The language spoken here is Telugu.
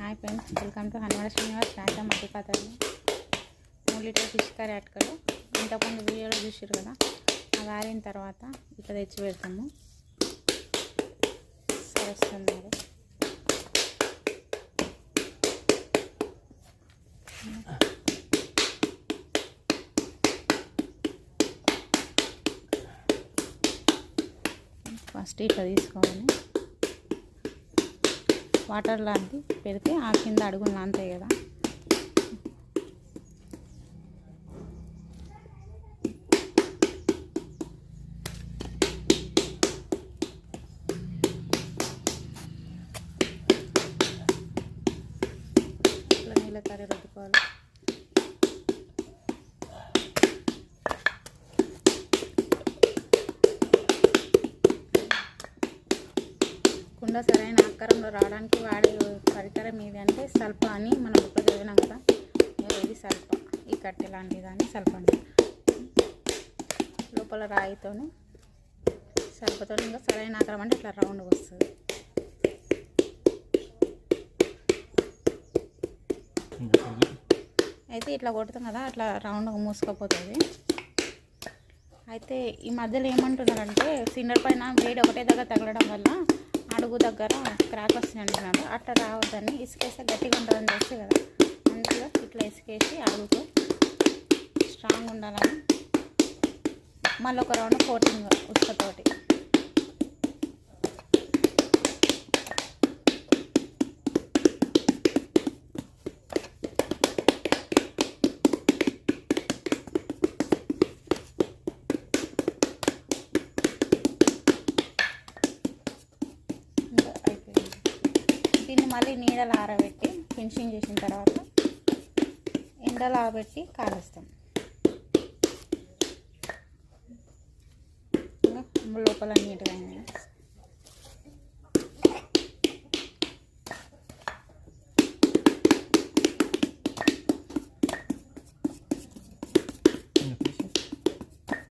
Hi friends welcome to Hanuman Srinivas Raja మట్టి పాత్రలు మూడు లీటర్ ఫిష్ కర్రీ అటుకలు. ఇంతకుముందు వీడియోలో చూసారు కదా అవి ఆరిన తర్వాత ఇట్లా తెచ్చి పెడతాము. సరస్తుంది ఫస్ట్ ఇట్లా తీసుకోవాలి. వాటర్ లాంటి పెడితే ఆ కింద అడుగులు అంతాయి కదా. ఇట్లా నీళ్ళ కర్రీ రుద్దుకోవాలి. కుండ సరైన ఆకారంలో రావడానికి వాడే పరికరం ఇది అంటే సల్ప అని మనం ఇప్పుడు చదివినాం కదా. ఇది సల్ప? ఈ కట్టె లాంటి దాన్ని సల్ప లోపల రాయితోని సల్పతో ఇంకా సరైన ఆకారం అంటే ఇట్లా రౌండ్గా వస్తుంది. అయితే ఇట్లా కొడతాం కదా అట్లా రౌండ్గా మూసుకపోతుంది. అయితే ఈ మధ్యలో ఏమంటున్నారంటే సిలిండర్ పైన వేడి ఒకటే దగ్గర తగలడం వల్ల అడుగు దగ్గర క్రాక్ వస్తుంది అంటున్నారు అట్లా రావద్దని ఇసుకేస్తే గట్టిగా ఉంటుందని తెలుసు కదా. అందులో ఇట్లా ఇసుకేసి అడుగుతూ స్ట్రాంగ్ ఉండాలని మళ్ళీ ఒక రౌండ్ కోటింగ్ ఉసుకతోటి దీన్ని మళ్ళీ నీడలు ఆరబెట్టి ఫినిషింగ్ చేసిన తర్వాత ఎండలు ఆరబెట్టి కాలుస్తాం. ఇంకా లోపల నీట్గా అయింది